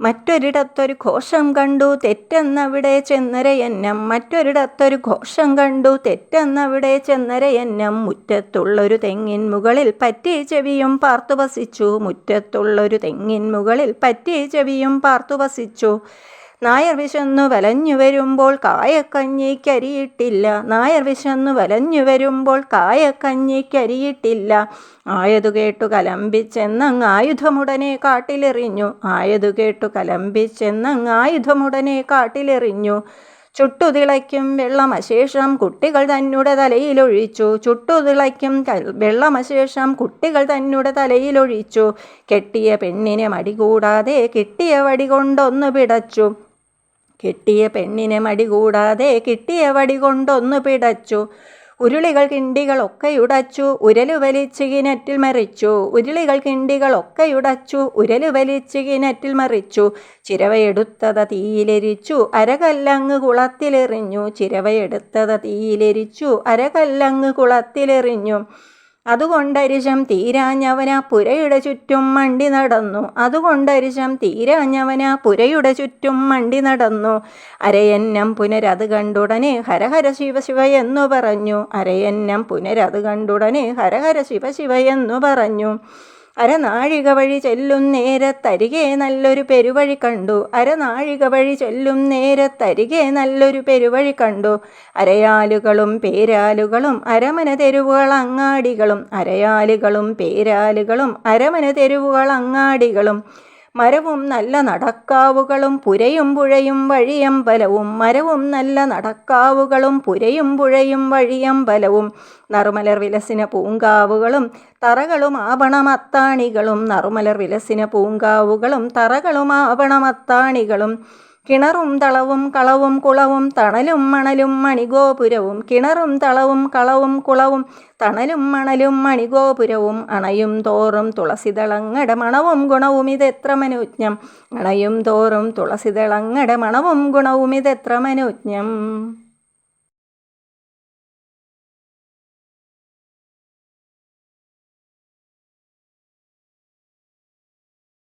മറ്റൊരിടത്തൊരു ഘോഷം കണ്ടു തെറ്റെന്നവിടെ ചെന്നരയന്നം. മറ്റൊരിടത്തൊരു ഘോഷം കണ്ടു തെറ്റെന്നവിടെ ചെന്നരയന്നം. മുറ്റത്തുള്ളൊരു തെങ്ങിൻ മുകളിൽ പറ്റി ചെവിയും പാർത്തു വസിച്ചു. മുറ്റത്തുള്ളൊരു തെങ്ങിൻ മുകളിൽ പറ്റി ചെവിയും പാർത്തു വസിച്ചു. നായർ വിശന്നു വലഞ്ഞു വരുമ്പോൾ കായക്കഞ്ഞിക്കരിയിട്ടില്ല നായർ വിശന്നു വലഞ്ഞു വരുമ്പോൾ കായക്കഞ്ഞിക്കരിയിട്ടില്ല ആയതു കേട്ടു കലമ്പിച്ചെന്നങ്ങ് ആയുധമുടനെ കാട്ടിലെറിഞ്ഞു. ആയതു കേട്ടു കലമ്പിച്ചെന്നങ്ങ് ആയുധമുടനെ കാട്ടിലെറിഞ്ഞു. ചുട്ടുതിളയ്ക്കും വെള്ളമശേഷം കുട്ടികൾ തന്നുടെ തലയിലൊഴിച്ചു. ചുട്ടുതിളയ്ക്കും വെള്ളമശേഷം കുട്ടികൾ തന്നുടെ തലയിലൊഴിച്ചു. കെട്ടിയ പെണ്ണിനെ മടികൂടാതെ കിട്ടിയ വടി കൊണ്ടൊന്നു പിടച്ചു. കെട്ടിയ പെണ്ണിനെ മടി കൂടാതെ കിട്ടിയ വടി കൊണ്ടൊന്നു പിടച്ചു. ഉരുളികൾ കിണ്ടികളൊക്കെ ഉടച്ചു. ഉരലു വലിച്ച് കിണറ്റിൽ മറിച്ചു. ഉരുളികൾ കിണ്ടികളൊക്കെ ഉടച്ചു. ഉരലു വലിച്ച് കിണറ്റിൽ മറിച്ചു. ചിരവയെടുത്തത തീയിലെരിച്ചു. അരകല്ലങ്ങ് കുളത്തിലെറിഞ്ഞു. ചിരവയെടുത്തത തീയിലെരിച്ചു. അരകല്ലങ്ങ് കുളത്തിലെറിഞ്ഞു. അതുകൊണ്ടരിശം തീരാഞ്ഞവന പുരയുടെ ചുറ്റും മണ്ടി നടന്നു. അതുകൊണ്ടരിശം തീരാഞ്ഞവന പുരയുടെ ചുറ്റും മണ്ടി നടന്നു. അരയന്നം പുനരത് കണ്ടുടനെ ഹരഹര ശിവ ശിവ എന്നു പറഞ്ഞു. അരയന്നം പുനരത് കണ്ടുടനെ ഹരഹര ശിവ ശിവ എന്നു പറഞ്ഞു. അരനാഴിക വഴി ചെല്ലും നേരത്തരികെ നല്ലൊരു പെരുവഴി കണ്ടു. അരനാഴിക വഴി ചെല്ലും നേരത്തരികെ നല്ലൊരു പെരുവഴി കണ്ടു. അരയാലുകളും പേരാലുകളും അരമന തെരുവുകൾ അങ്ങാടികളും അരയാലുകളും പേരാലുകളും അരമന തെരുവുകൾ അങ്ങാടികളും മരവും നല്ല നടക്കാവുകളും പുരയും പുഴയും വഴിയമ്പലവും. മരവും നല്ല നടക്കാവുകളും പുരയും പുഴയും വഴിയമ്പലവും. നറുമലർ വിലസിന പൂങ്കാവുകളും തറകളും ആവണമത്താണികളും നറുമലർ വിലസിന പൂങ്കാവുകളും തറകളും ആവണമത്താണികളും കിണറും തളവും കളവും കുളവും തണലും മണലും മണിഗോപുരവും കിണറും തളവും കളവും കുളവും തണലും മണലും മണിഗോപുരവും അണയും തോറും തുളസിതളങ്ങട മണവും ഗുണവും ഇതെത്ര മനോജ്ഞം? അണയും തോറും തുളസിതളങ്ങട മണവും ഗുണവും ഇതെത്ര മനോജ്ഞം?